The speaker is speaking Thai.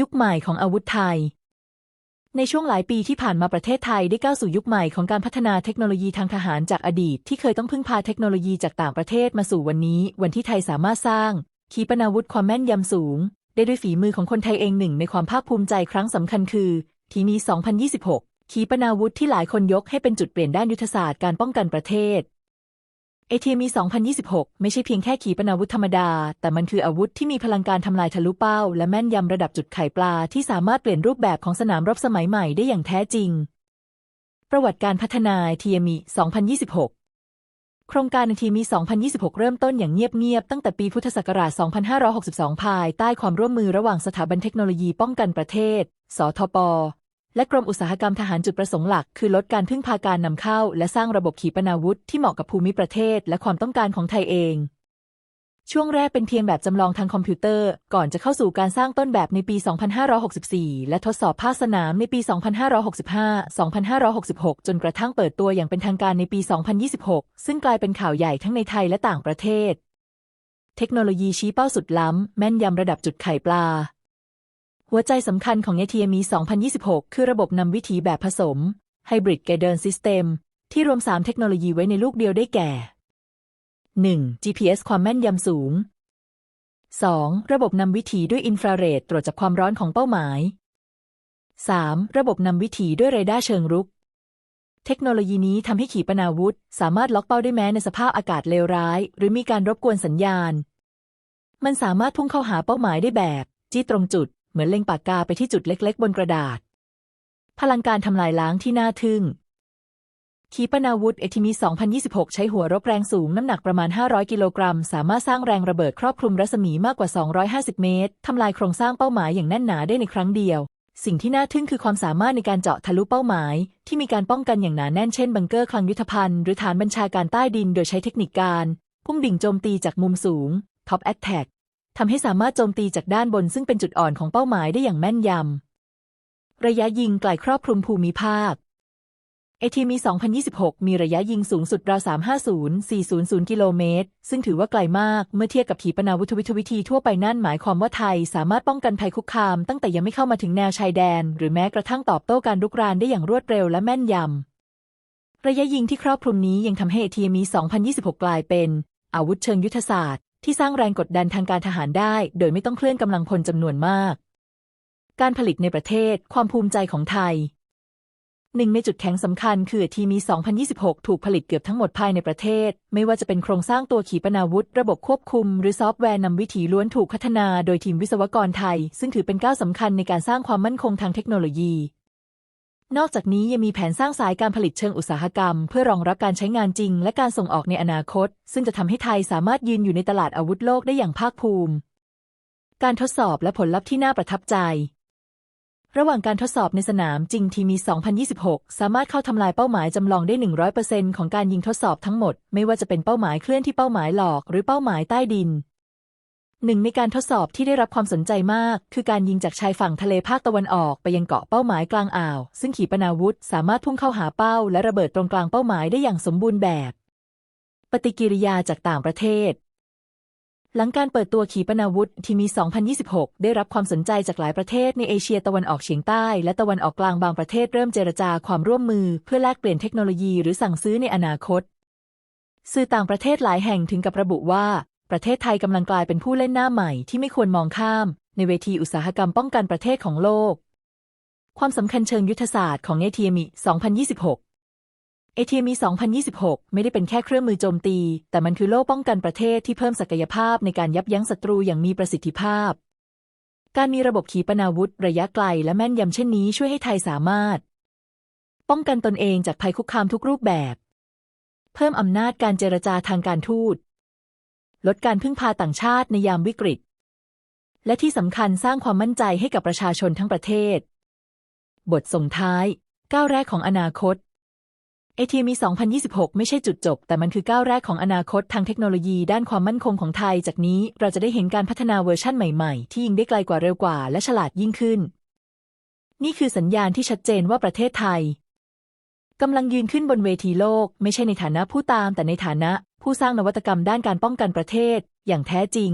ยุคใหม่ของอาวุธไทย ในช่วงหลายปีที่ผ่านมาประเทศไทยได้ก้าวสู่ยุคใหม่ของการพัฒนาเทคโนโลยีทางทหารจากอดีต ที่เคยต้องพึ่งพาเทคโนโลยีจากต่างประเทศมาสู่วันนี้ วันที่ไทยสามารถสร้าง ขีปนาวุธความแม่นยำสูง ได้ด้วยฝีมือของคนไทยเองหนึ่งในความภาคภูมิใจครั้งสำคัญคือ ทีนี้ 2026 ขีปนาวุธที่หลายคนยกให้เป็นจุดเปลี่ยนด้านยุทธศาสตร์การป้องกันประเทศ ATME 2026 ไม่ใช่เพียงแค่ขีปนาวุธธรรมดา แต่มันคืออาวุธที่มีพลังการทำลายทะลุเป้า และแม่นยำระดับจุดไข่ปลาที่สามารถเปลี่ยนรูปแบบของสนามรบสมัยใหม่ได้อย่างแท้จริง ประวัติการพัฒนา TME 2026โครงการ TME 2026 เริ่มต้นอย่างเงียบ ๆ ตั้งแต่ปีพุทธศักราช 2562 ภายใต้ความร่วมมือระหว่างสถาบันเทคโนโลยีป้องกันประเทศ สทป และกรมอุตสาหกรรมทหารจุดประสงค์หลัก คือลดการพึ่งพาการนำเข้า และสร้างระบบขีปนาวุธที่เหมาะกับภูมิประเทศ และความต้องการของไทยเอง ช่วงแรกเป็นเพียงแบบจำลองทางคอมพิวเตอร์ ก่อนจะเข้าสู่การสร้างต้นแบบในปี 2564 และทดสอบภาคสนามในปี 2565-2566 จนกระทั่งเปิดตัวอย่างเป็นทางการในปี 2026 ซึ่งกลายเป็นข่าวใหญ่ทั้งในไทยและต่างประเทศ เทคโนโลยีชี้เป้าสุดล้ำ แม่นยำระดับจุดไข่ปลา หัวใจสำคัญของ ATME 2026 คือระบบนำวิถีแบบผสม Hybrid Guidance System ที่รวม 3 เทคโนโลยีไว้ในลูกเดียวได้แก่ 1. GPS ความแม่นยำสูง 2. ระบบนำวิถีด้วยอินฟราเรดตรวจจับความร้อนของเป้าหมาย 3. ระบบนำวิถีด้วยเรดาร์เชิงรุก เทคโนโลยีนี้ทำให้ขีปนาวุธ สามารถล็อกเป้าได้แม้ในสภาพอากาศเลวร้าย หรือมีการรบกวนสัญญาณ มันสามารถพุ่งเข้าหาเป้าหมายได้แบบ จี้ตรงจุด เหมือนเล็งปากกาไปที่จุดเล็กๆ บนกระดาษ พลังการทำลายล้างที่น่าทึ่ง ขีปนาวุธเอทิมี 2026 ใช้หัวรบแรงสูงน้ำหนักประมาณ 500 กิโลกรัม สามารถสร้างแรงระเบิดครอบคลุมรัศมีมากกว่า 250 เมตร ทำลายโครงสร้างเป้าหมายอย่างแน่นหนาได้ในครั้งเดียวสิ่งที่น่าทึ่งคือความสามารถในการเจาะทะลุเป้าหมาย ที่มีการป้องกันอย่างหนาแน่นเช่นบังเกอร์คลังยุทธภัณฑ์หรือฐานบัญชาการใต้ดินโดยใช้เทคนิคการ พุ่งดิ่งโจมตีจากมุมสูง Top Attack ทำให้สามารถโจมตีจากด้านบนซึ่งเป็นจุดอ่อนของเป้าหมายได้อย่างแม่นยำ ระยะยิงไกลครอบคลุมภูมิภาค ATME 2026 มีระยะยิงสูงสุดราว 350-400 กิโลเมตร ซึ่งถือว่าไกลมากเมื่อเทียบกับขีปนาวุธวิทวิธีทั่วไปนั่นหมายความว่าไทยสามารถป้องกันภัยคุกคาม ตั้งแต่ยังไม่เข้ามาถึงแนวชายแดน หรือแม้กระทั่งตอบโต้การรุกรานได้อย่างรวดเร็วและแม่นยำ ระยะยิงที่ครอบคลุมนี้ยังทำให้ ATME 2026 กลายเป็น อาวุธเชิงยุทธศาสตร์ ที่สร้างแรงกดดันทางการทหารได้ โดยไม่ต้องเคลื่อนกำลังพลจำนวนมาก การผลิตในประเทศความภูมิใจของไทยหนึ่งในจุดแข็งสำคัญคือทีมี 2026 ถูกผลิตเกือบทั้งหมดภายในประเทศ ไม่ว่าจะเป็นโครงสร้างตัวขีปนาวุธ ระบบควบคุม หรือซอฟต์แวร์นำวิถีล้วนถูกพัฒนาโดยทีมวิศวกรไทย ซึ่งถือเป็นก้าวสำคัญในการสร้างความมั่นคงทางเทคโนโลยี นอกจากนี้ยังมีแผนสร้างสายการผลิตเชิงอุตสาหกรรม เพื่อรองรับการใช้งานจริง และการส่งออกในอนาคต ซึ่งจะทำให้ไทยสามารถยืนอยู่ในตลาดอาวุธโลกได้อย่างภาคภูมิ การทดสอบและผลลัพธ์ที่น่าประทับใจ ระหว่างการทดสอบในสนามจริงทีมี 2026 สามารถเข้าทำลายเป้าหมายจำลองได้ 100%ของการยิงทดสอบทั้งหมด ไม่ว่าจะเป็นเป้าหมายเคลื่อนที่เป้าหมายหลอก หรือเป้าหมายใต้ดิน หนึ่งในการทดสอบที่ได้รับความสนใจมาก คือการยิงจากชายฝั่งทะเลภาคตะวันออกไปยังเกาะเป้าหมายกลางอ่าว ซึ่งขีปนาวุธสามารถพุ่งเข้าหาเป้า และระเบิดตรงกลางเป้าหมายได้อย่างสมบูรณ์แบบ ปฏิกิริยาจากต่างประเทศ หลังการเปิดตัวขีปนาวุธที่มี 2026 ได้รับความสนใจจากหลายประเทศในเอเชียตะวันออกเฉียงใต้ และตะวันออกกลางบางประเทศเริ่มเจรจาความร่วมมือ เพื่อแลกเปลี่ยนเทคโนโลยีหรือสั่งซื้อในอนาคตสื่อต่างประเทศหลายแห่งถึงกับระบุว่า ประเทศไทยกำลังกลายเป็นผู้เล่นหน้าใหม่ที่ไม่ควรมองข้าม ในเวทีอุตสาหกรรมป้องกันประเทศของโลก ความสำคัญเชิงยุทธศาสตร์ของ ATME 2026 ATME 2026 ไม่ได้เป็นแค่เครื่องมือโจมตี แต่มันคือโล่ป้องกันประเทศที่เพิ่มศักยภาพในการยับยั้งศัตรูอย่างมีประสิทธิภาพ การมีระบบขีปนาวุธระยะไกลและแม่นยำเช่นนี้ช่วยให้ไทยสามารถ ป้องกันตนเองจากภัยคุกคามทุกรูปแบบ เพิ่มอำนาจการเจรจาทางการทูต ลดการพึ่งพาต่างชาติในยามวิกฤต และที่สำคัญสร้างความมั่นใจให้กับประชาชนทั้งประเทศ บทส่งท้าย ก้าวแรกของอนาคต ATME 2026 ไม่ใช่จุดจบ แต่มันคือก้าวแรกของอนาคตทางเทคโนโลยีด้านความมั่นคงของไทย จากนี้เราจะได้เห็นการพัฒนาเวอร์ชั่นใหม่ๆ ที่ยิงได้ไกลกว่าเร็วกว่า และฉลาดยิ่งขึ้น นี่คือสัญญาณที่ชัดเจนว่าประเทศไทยกำลังยืนขึ้นบนเวทีโลก ไม่ใช่ในฐานะผู้ตามแต่ในฐานะ ผู้สร้างนวัตกรรมด้านการป้องกันประเทศ อย่างแท้จริง